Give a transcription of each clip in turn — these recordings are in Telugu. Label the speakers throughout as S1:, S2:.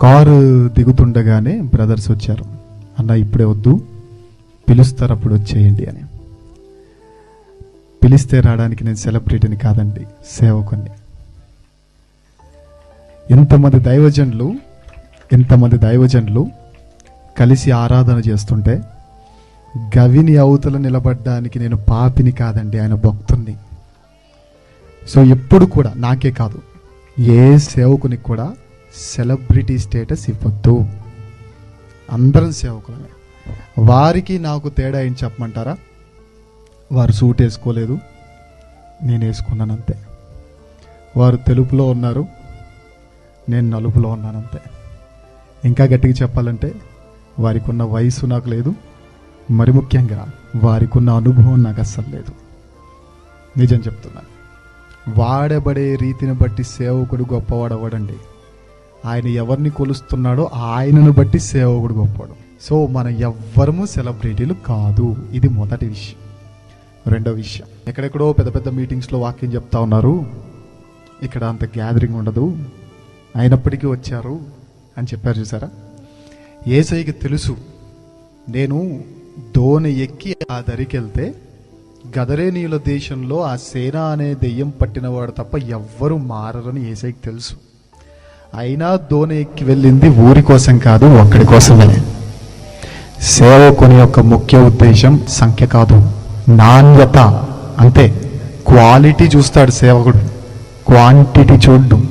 S1: కారు దిగుతుండగానే బ్రదర్స్ వచ్చారు. అన్న ఇప్పుడే వద్దు. పిలుస్తారు అప్పుడు వచ్చేయండి అని. పిలిస్తే రావడానికి నేను సెలబ్రిటీని కాదండి సేవకుని ఎంతమంది దైవజనులు ఎంతమంది దైవజనులు కలిసి ఆరాధన చేస్తుంటే గవిని అవతల నిలబడ్డానికి నేను పాపిని కాదండి ఆయన భక్తుణ్ణి. సో ఎప్పుడు కూడా నాకే కాదు. ఏ సేవకునికి కూడా సెలబ్రిటీ స్టేటస్ ఇవ్వద్దు. అందరం సేవకులమే. వారికి నాకు తేడా ఏం చెప్పమంటారా? వారు సూట్ వేసుకోలేదు. నేను వేసుకున్నాను అంతే వారు తెలుపులో ఉన్నారు. నేను నలుపులో ఉన్నాను అంతే ఇంకా గట్టిగా చెప్పాలంటే వారికి ఉన్న వయసు నాకు లేదు. మరి ముఖ్యంగా వారికి ఉన్న అనుభవం నాకు అస్సలు లేదు. నిజం చెప్తున్నాను. వాడబడే రీతిని బట్టి సేవకుడు గొప్పవాడు అవ్వడండి ఆయన ఎవరిని కొలుస్తున్నాడో ఆయనను బట్టి సేవకుడు గొప్పడు సో మనం ఎవ్వరము సెలబ్రిటీలు కాదు. ఇది మొదటి విషయం. రెండో విషయం. ఎక్కడెక్కడో పెద్ద పెద్ద మీటింగ్స్లో వాక్యం చెప్తా ఉన్నారు. ఇక్కడ అంత గ్యాదరింగ్ ఉండదు. అయినప్పటికీ వచ్చారు అని చెప్పారు చూసారా? ఏసైకి తెలుసు నేను దోణి ఎక్కి ఆ దరికి వెళ్తే గదరేనీయుల దేశంలో ఆ సేన అనే దెయ్యం పట్టినవాడు తప్ప ఎవ్వరు మారరని ఏసైకి తెలుసు. అయినా దోణి ఎక్కి వెళ్ళింది ఊరి కోసం కాదు ఒక్కడి కోసమే. సేవకుని యొక్క ముఖ్య ఉద్దేశం సంఖ్య కాదు నాణ్యత. అంతే క్వాలిటీ చూస్తాడు సేవకుడు క్వాంటిటీ చూడ్డు.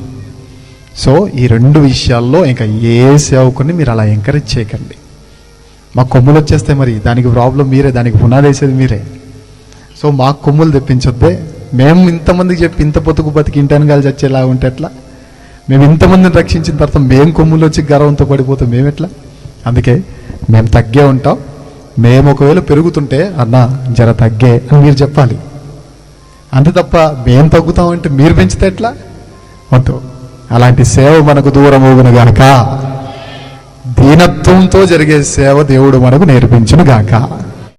S1: సో ఈ రెండు విషయాల్లో ఇంకా ఏ సేవకుని మీరు అలా ఎంకరేజ్ చేయకండి. మా కొమ్ములు వచ్చేస్తే మరి దానికి ప్రాబ్లం మీరే దానికి పునాదేసేది మీరే. సో మా కొమ్ములు తెప్పించొద్దే. మేము ఇంతమందికి చెప్పి ఇంత పొతుకు బతికి ఇంటాను చచ్చేలా ఉంటే ఎట్లా? మేము ఇంతమందిని రక్షించిన తర్వాత మేము కొమ్ములు వచ్చి గర్వంతో పడిపోతే మేము ఎట్లా? అందుకే మేము తగ్గే ఉంటాం. మేము ఒకవేళ పెరుగుతుంటే అన్న జర తగ్గే అని మీరు చెప్పాలి. అంతే తప్ప మేము తగ్గుతామంటే మీరు పెంచితే ఎట్లా? వద్దు. అలాంటి సేవ మనకు దూరం ఊగును గాక. దీనత్వంతో జరిగే సేవ దేవుడు మనకు నేర్పించును గాక.